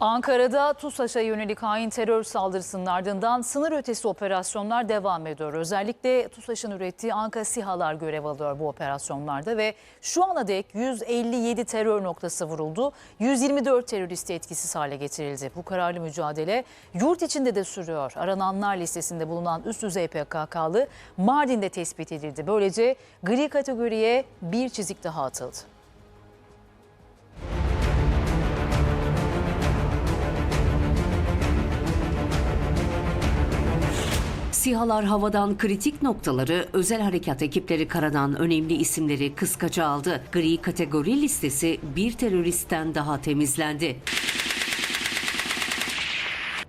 Ankara'da TUSAŞ'a yönelik hain terör saldırısının ardından sınır ötesi operasyonlar devam ediyor. Özellikle TUSAŞ'ın ürettiği Anka SİHA'lar görev alıyor bu operasyonlarda ve şu ana dek 157 terör noktası vuruldu. 124 terörist etkisiz hale getirildi. Bu kararlı mücadele yurt içinde de sürüyor. Arananlar listesinde bulunan üst düzey PKK'lı Mardin'de tespit edildi. Böylece gri kategoriye bir çizik daha atıldı. SİHA'lar havadan kritik noktaları, özel harekat ekipleri karadan önemli isimleri kıskaca aldı. Gri kategori listesi bir teröristten daha temizlendi.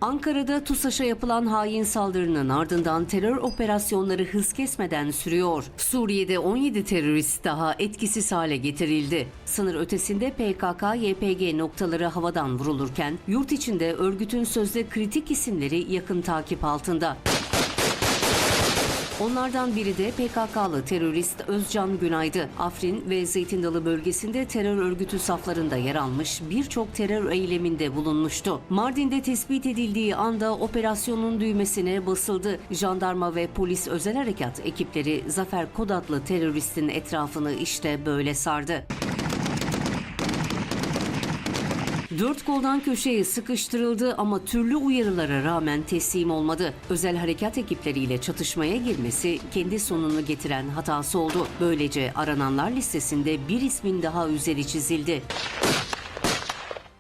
Ankara'da TUSAŞ'a yapılan hain saldırının ardından terör operasyonları hız kesmeden sürüyor. Suriye'de 17 terörist daha etkisiz hale getirildi. Sınır ötesinde PKK-YPG noktaları havadan vurulurken yurt içinde örgütün sözde kritik isimleri yakın takip altında. Onlardan biri de PKK'lı terörist Özcan Günay'dı. Afrin ve Zeytin Dalı bölgesinde terör örgütü saflarında yer almış birçok terör eyleminde bulunmuştu. Mardin'de tespit edildiği anda operasyonun düğmesine basıldı. Jandarma ve polis özel harekat ekipleri Zafer Kod adlı teröristin etrafını işte böyle sardı. Dört koldan köşeye sıkıştırıldı ama türlü uyarılara rağmen teslim olmadı. Özel harekat ekipleriyle çatışmaya girmesi kendi sonunu getiren hatası oldu. Böylece arananlar listesinde bir ismin daha üzeri çizildi.